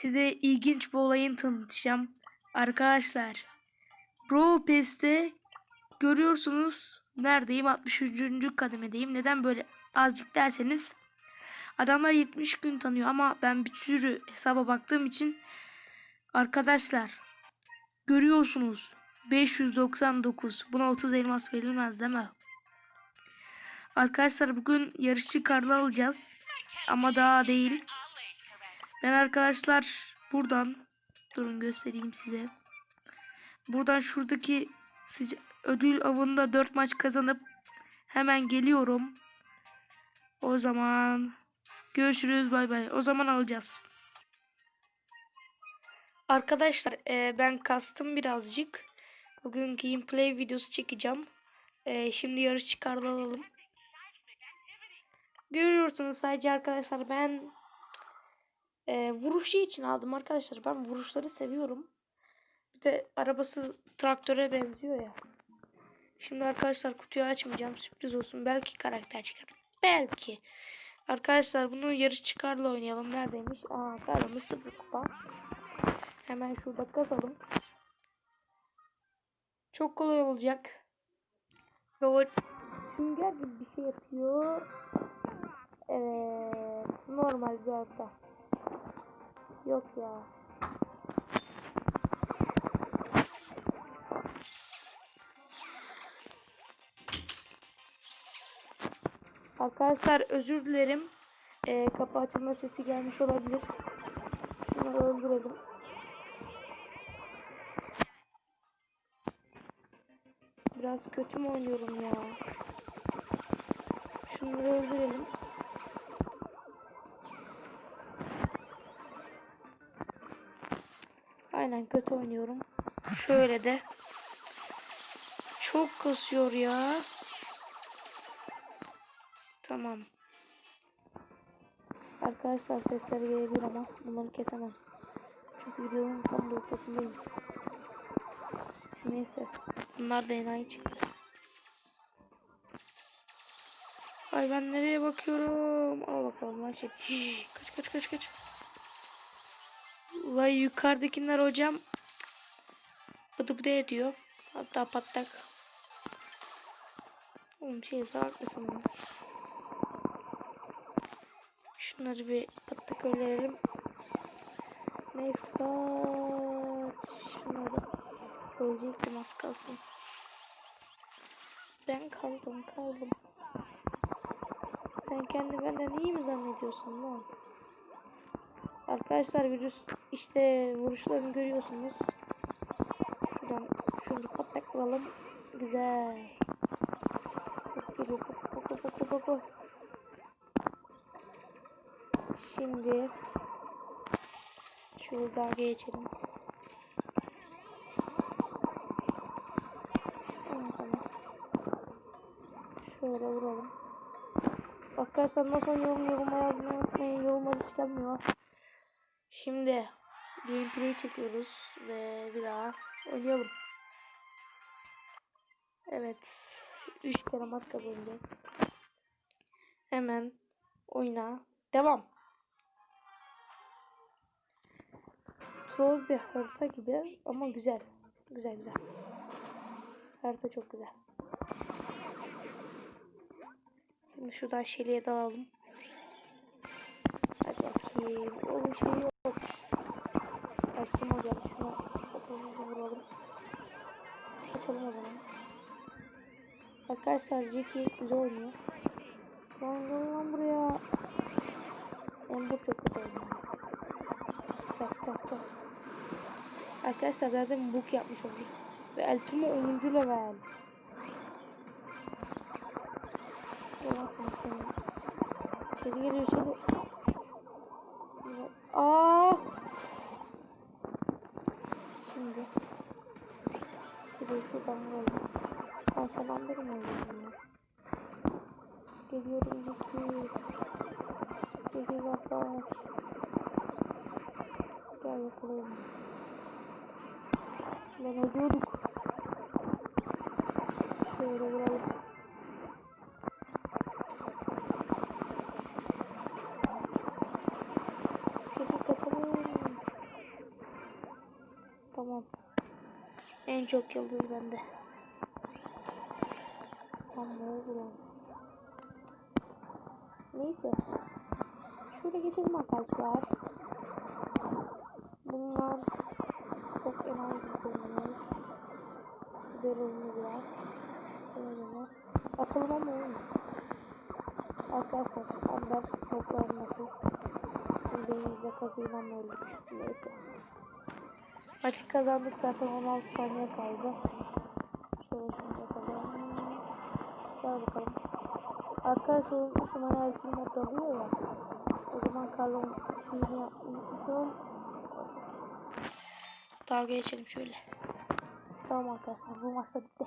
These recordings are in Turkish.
size ilginç bir olayın tanıtacağım. Arkadaşlar Brawl Pass'te görüyorsunuz neredeyim 63. kademedeyim. Neden böyle azıcık derseniz adamlar 70 gün tanıyor ama ben bir sürü hesaba baktığım için arkadaşlar görüyorsunuz 599 buna 30 elmas verilmez değil mi? Arkadaşlar bugün yarışçı karlı alacağız ama daha değil. Ben arkadaşlar buradan durun göstereyim size. Buradan şuradaki ödül avında 4 maç kazanıp hemen geliyorum. O zaman görüşürüz bay bay. O zaman alacağız. Arkadaşlar e, ben kastım birazcık. Bugün gameplay videosu çekeceğim. E, şimdi yarış çıkardı alalım. Görüyorsunuz sadece arkadaşlar ben e, vuruşu için aldım arkadaşlar. Ben vuruşları seviyorum. Bir de arabası traktöre benziyor ya. Şimdi arkadaşlar kutuyu açmayacağım. Sürpriz olsun. Belki karakter çıkar. Belki. Arkadaşlar bunu yarış çıkarla oynayalım. Neredeymiş? Aa paramız sıfır kupa. Hemen şurada kazalım. Çok kolay olacak. Doğru. Sünger gibi bir şey yapıyor. Evet. Normal bir hatta. Yok ya. Arkadaşlar özür dilerim. Ee, kapı açılma sesi gelmiş olabilir. Şunları öldürelim. Biraz kötü mü oynuyorum ya? Şunları öldürelim. Aynen kötü oynuyorum. Şöyle de. Çok kasıyor ya. Tamam. Arkadaşlar sesler gelebilir ama bunları kesemem. Çünkü videonun tam da ortasındayım. Neyse. Bunlar da enayi çıktı. Ay ben nereye bakıyorum? Al bakalım lan şey. Kaç kaç kaç kaç. Vay yukarıdakiler hocam. Bıdı bıdı ediyor. Hatta patlak. Oğlum şey lan. Şunları bir patlak ölerim. Next kaç. Şunları ölecektim az kalsın. Ben kaldım kaldım. Sen kendi benden iyi mi zannediyorsun lan? Arkadaşlar virüs işte vuruşlarını görüyorsunuz. Şuradan şunu patlak vuralım. Güzel. Şimdi şuradan geçelim. Şöyle vuralım. Arkadaşlar nasıl yorum yoruma yazmayı unutmayın. Yorumlar hiç gelmiyor. Şimdi gameplay çekiyoruz ve bir daha oynayalım. Evet. 3 kere maç kazanacağız. Hemen oyna. Devam. Troll bir harita gibi ama güzel. Güzel güzel. Harita çok güzel. Şimdi şuradan şeliğe dalalım. Hadi bakayım. O şey yok. Açtım hocam. Şuna kapımızı vuralım. Açalım o zaman. Arkadaşlar Jackie güzel oynuyor. Lan gel lan buraya. Ember çok kötü oynuyor. Kaç kaç kaç. Arkadaşlar zaten book yapmış olduk. Ve Eltimo 10. level. İçeri geliyor içeri. Aa! Şimdi. Vuralım. Arkadan mı oynayayım ya? Geliyorum ciddi. Ciddi baklaş. Gel bakalım. Lan ödüyorduk. Şöyle vuralım. En çok yıldız bende. Tam ne oldu lan? Neyse. Şöyle geçelim arkadaşlar. Bunlar çok önemli bir konu. Görevini biraz. Görevini. Akıllı mı oyun? Arkadaşlar Amber toplanması. Beynimizde kazıyla mı öldük? Neyse. Maçı kazandık zaten 16 saniye kaldı. Şöyle şunu bakalım. Gel bakalım. Arkadaşlar unutmuşum Erkin modda oluyor ya. O zaman Karl'ın şeyini yapmıştım. Dalga geçelim şöyle. Tamam arkadaşlar bu maçta bitti.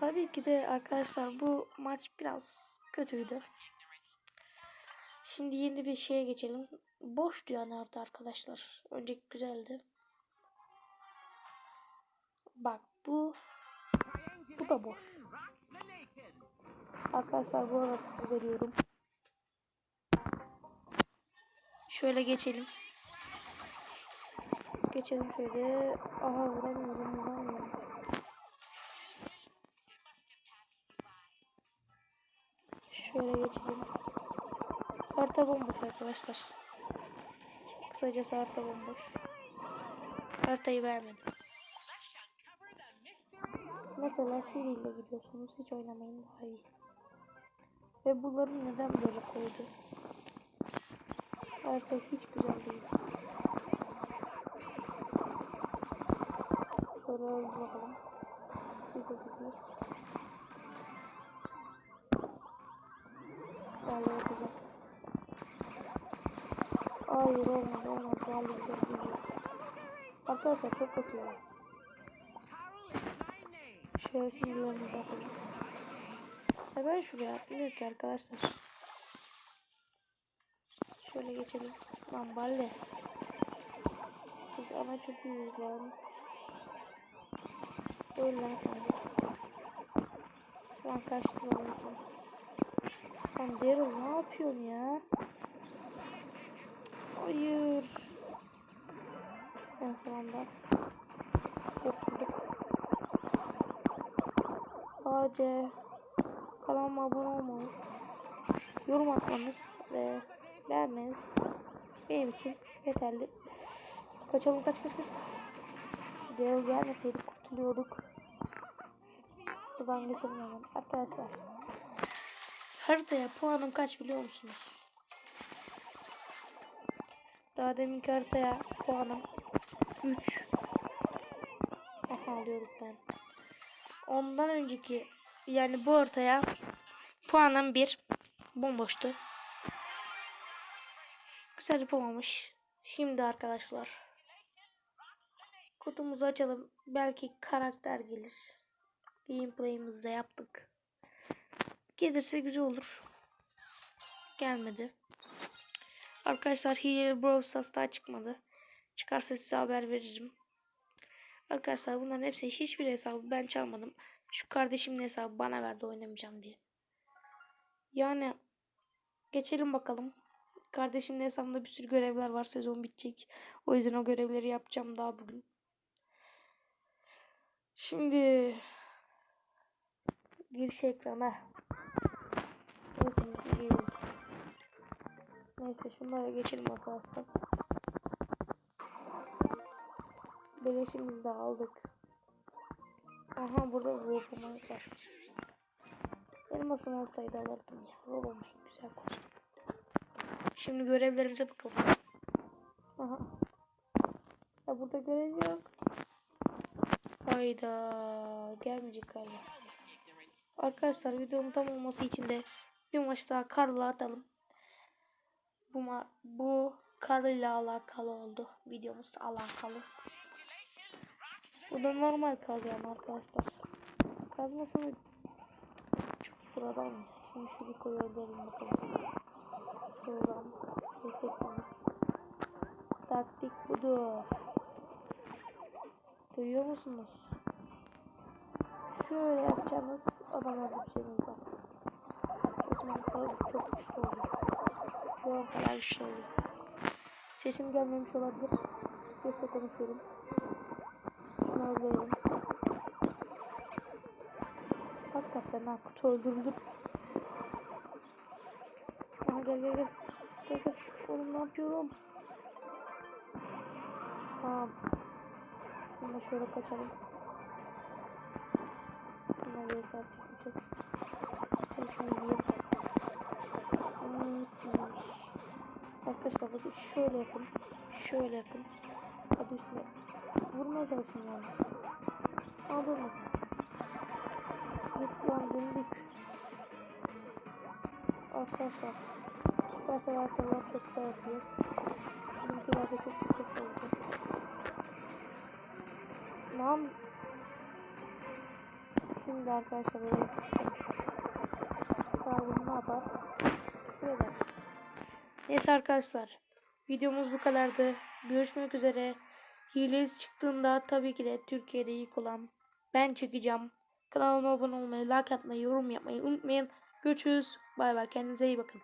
Tabii ki de arkadaşlar bu maç biraz kötüydü. Şimdi yeni bir şeye geçelim. Boştu yani orada arkadaşlar. Önceki güzeldi. Bak bu bu da boş. Arkadaşlar bu arası veriyorum. Şöyle geçelim. Geçelim şöyle. Aha vuramıyorum vuramıyorum. Şöyle geçelim. Harita bomboş arkadaşlar. Kısacası harita bomboş. Haritayı beğenmedim. Mesela Siri ile gidiyorsunuz. Hiç oynamayın daha iyi. Ve bunları neden böyle koydu? Harita hiç güzel değil. Şöyle öyle bakalım. Bir de gidiyor. Vallahi. Hayır olmadı olmadı. Vallahi çok iyi. Arkadaşlar çok kasıyor. Şöyle sinirlerimizi atalım. Ya ben şuraya atmıyor ki arkadaşlar. Şöyle geçelim. Lan balle. Biz ana çocuğuyuz lan. Öl lan sen. Şu an kaçtı olmasın. Lan Daryl ne yapıyorsun ya? Hayır. En sonunda kurtulduk. Sadece kanalıma abone olmayı, yorum atmanız ve beğenmeniz benim için yeterli. Kaçalım kaç kaç kaç. Daryl gelmeseydi kurtuluyorduk. Buradan hemen. Arkadaşlar. Haritaya puanım kaç biliyor musunuz? Daha deminki haritaya puanım 3. Aha alıyorum ben. Ondan önceki yani bu haritaya puanım 1. Bomboştu. Güzel yapamamış. Şimdi arkadaşlar. Kutumuzu açalım. Belki karakter gelir. Gameplay'imizi de yaptık. Gelirse güzel olur. Gelmedi. Arkadaşlar Hilal Brawl daha çıkmadı. Çıkarsa size haber veririm. Arkadaşlar bunların hepsi hiçbir hesabı ben çalmadım. Şu kardeşimin hesabı bana verdi oynamayacağım diye. Yani geçelim bakalım. Kardeşimin hesabında bir sürü görevler var. Sezon bitecek. O yüzden o görevleri yapacağım daha bugün. Şimdi giriş ekrana. Girelim. Neyse şunlara geçelim arkadaşlar. Beleşimizi de aldık. Aha burada robomuz var. Elmasım olsaydı alırdım ya. Robomuz güzel koş. Şimdi görevlerimize bakalım. Aha. Ya burada görev yok. Hayda. Gelmeyecek galiba. Arkadaşlar videonun tam olması için de bir maç daha karla atalım. Bu bu karıyla alakalı oldu. Videomuz alakalı. Bu da normal yani arkadaşlar. Kazmasını sıradan mı? Şimdi şu bir koyalım bakalım. Şuradan. Taktik budur. Duyuyor musunuz? Şöyle yapacağınız adam öldüreceğiniz var. O zaman kalıp çok güçlü olur. Şu an kadar güçlü olur. Sesim gelmemiş olabilir. Yoksa konuşuyorum. Şunu öldürelim. Hakikaten ha kutu öldürüldü. Aha gel gel gel. Gel gel. Oğlum ne yapıyorum? Tamam. Şimdi şöyle kaçalım. Bir hesap çıkacak. Şimdi Arkadaşlar bakın şöyle yapın. Şöyle yapın. Hadi üstüne. Vurmaya çalışın yani. Lan döndük. Arkadaşlar. Süpersel arkalar çok güzel yapıyor. Bizimkilerde çok çok olacak. Lan. Şimdi arkadaşlar böyle Sağolun ne yapar? Böyle. Neyse arkadaşlar. Videomuz bu kadardı. Görüşmek üzere. Hilesi çıktığında tabii ki de Türkiye'de ilk olan ben çekeceğim. Kanalıma abone olmayı, like atmayı, yorum yapmayı unutmayın. Görüşürüz. Bay bay. Kendinize iyi bakın.